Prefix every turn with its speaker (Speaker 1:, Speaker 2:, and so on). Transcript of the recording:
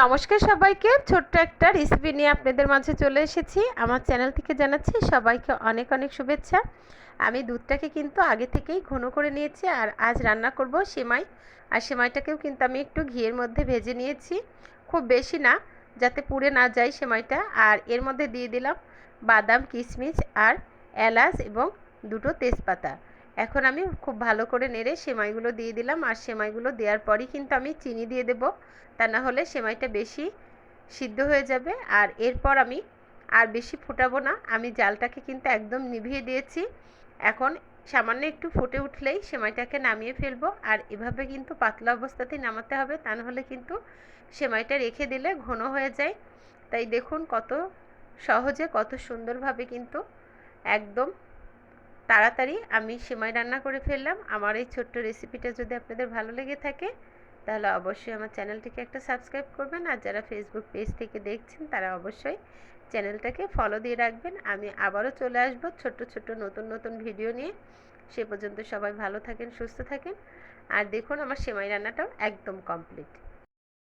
Speaker 1: নমস্কার সবাইকে। ছোট্ট একটা রেসিপি নিয়ে আপনাদের মাঝে চলে এসেছি। আমার চ্যানেল থেকে জানাচ্ছি সবাইকে অনেক অনেক শুভেচ্ছা। আমি দুধটাকে কিন্তু আগে থেকেই ঘন করে নিয়েছি আর আজ রান্না করব সেমাই। আর সেমাইটাকেও কিন্তু আমি একটু ঘিয়ের মধ্যে ভেজে নিয়েছি। খুব বেশি না, যাতে পুড়ে না যায় সেমাইটা। আর এর মধ্যে দিয়ে দিলাম বাদাম, কিশমিশ আর এলাচ এবং দুটো তেজপাতা। এখন আমি খুব ভালো করে নেড়ে সেমাইগুলো দিয়ে দিলাম। আর সেমাইগুলো দেওয়ার পরই কিন্তু আমি চিনি দিয়ে দেবো। তা না হলে সেমাইটা বেশি সিদ্ধ হয়ে যাবে। আর এরপর আমি আর বেশি ফোটাবো না। আমি জালটাকে কিন্তু একদম নিভিয়ে দিয়েছি। এখন সামান্য একটু ফুটে উঠলেই সেমাইটাকে নামিয়ে ফেলব। আর এভাবে কিন্তু পাতলা অবস্থাতেই নামাতে হবে। তা নাহলে কিন্তু সেমাইটা রেখে দিলে ঘন হয়ে যায়। তাই দেখুন কত সহজে, কত সুন্দরভাবে কিন্তু একদম তাড়াতাড়ি আমি সেমাই রান্না করে ফেললাম। আমার এই ছোট্ট রেসিপিটা যদি আপনাদের ভালো লেগে থাকে, তাহলে অবশ্যই আমার চ্যানেলটিকে একটা সাবস্ক্রাইব করবেন। আর যারা ফেসবুক পেজ থেকে দেখছেন, তারা অবশ্যই চ্যানেলটাকে ফলো দিয়ে রাখবেন। আমি আবারও চলে আসব ছোট্ট ছোট্ট, নতুন নতুন ভিডিও নিয়ে। সে পর্যন্ত সবাই ভালো থাকেন, সুস্থ থাকেন। আর দেখুন, আমার সেমাই রান্নাটাও একদম কমপ্লিট